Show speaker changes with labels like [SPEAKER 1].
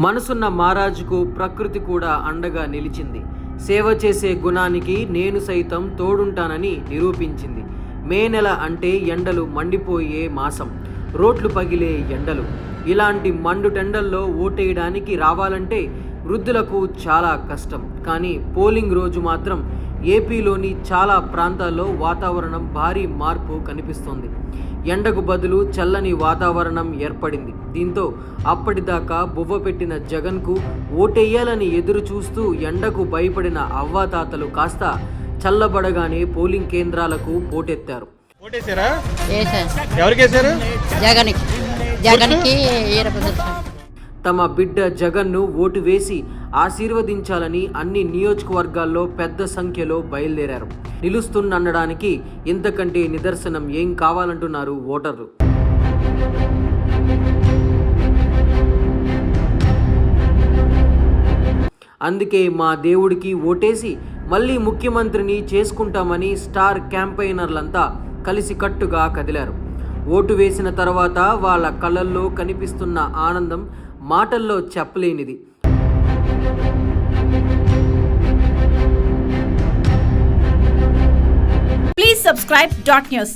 [SPEAKER 1] మనసున్న మహారాజుకు ప్రకృతి కూడా అండగా నిలిచింది. సేవ చేసే గుణానికి నేను సైతం తోడుంటానని నిరూపించింది. మే నెల అంటే ఎండలు మండిపోయే మాసం. రోడ్లు పగిలే ఎండలు. ఇలాంటి మండుటెండల్లో ఓటేయడానికి రావాలంటే వృద్ధులకు చాలా కష్టం. కానీ పోలింగ్ రోజు మాత్రం ఏపీలోని చాలా ప్రాంతాల్లో వాతావరణం భారీ మార్పు కనిపిస్తోంది. ఎండకు బదులు చల్లని వాతావరణం ఏర్పడింది. దీంతో అప్పటిదాకా బువ్వ పెట్టిన జగన్కు ఓటెయ్యాలని ఎదురు చూస్తూ ఎండకు భయపడిన అవ్వాతాతలు కాస్త చల్లబడగానే పోలింగ్ కేంద్రాలకు పోటెత్తారు.
[SPEAKER 2] ఎవరికి
[SPEAKER 3] జగన్కి. జగన్కి
[SPEAKER 1] తమ బిడ్డ జగన్ను ఓటు వేసి ఆశీర్వదించాలని అన్ని నియోజకవర్గాల్లో పెద్ద సంఖ్యలో బయలుదేరారు. నిలుస్తున్నడానికి ఇంతకంటే నిదర్శనం ఏం కావాలంటున్నారు ఓటర్లు. అందుకే మా దేవుడికి ఓటేసి మళ్ళీ ముఖ్యమంత్రిని చేసుకుంటామని స్టార్ క్యాంపెయినర్లంతా కలిసికట్టుగా కదిలారు. ఓటు వేసిన తర్వాత వాళ్ళ కళ్ళల్లో కనిపిస్తున్న ఆనందం మాటల్లో చెప్పలేనిది
[SPEAKER 4] ప్లీజ్ సబ్స్క్రైబ్ డాట్ న్యూస్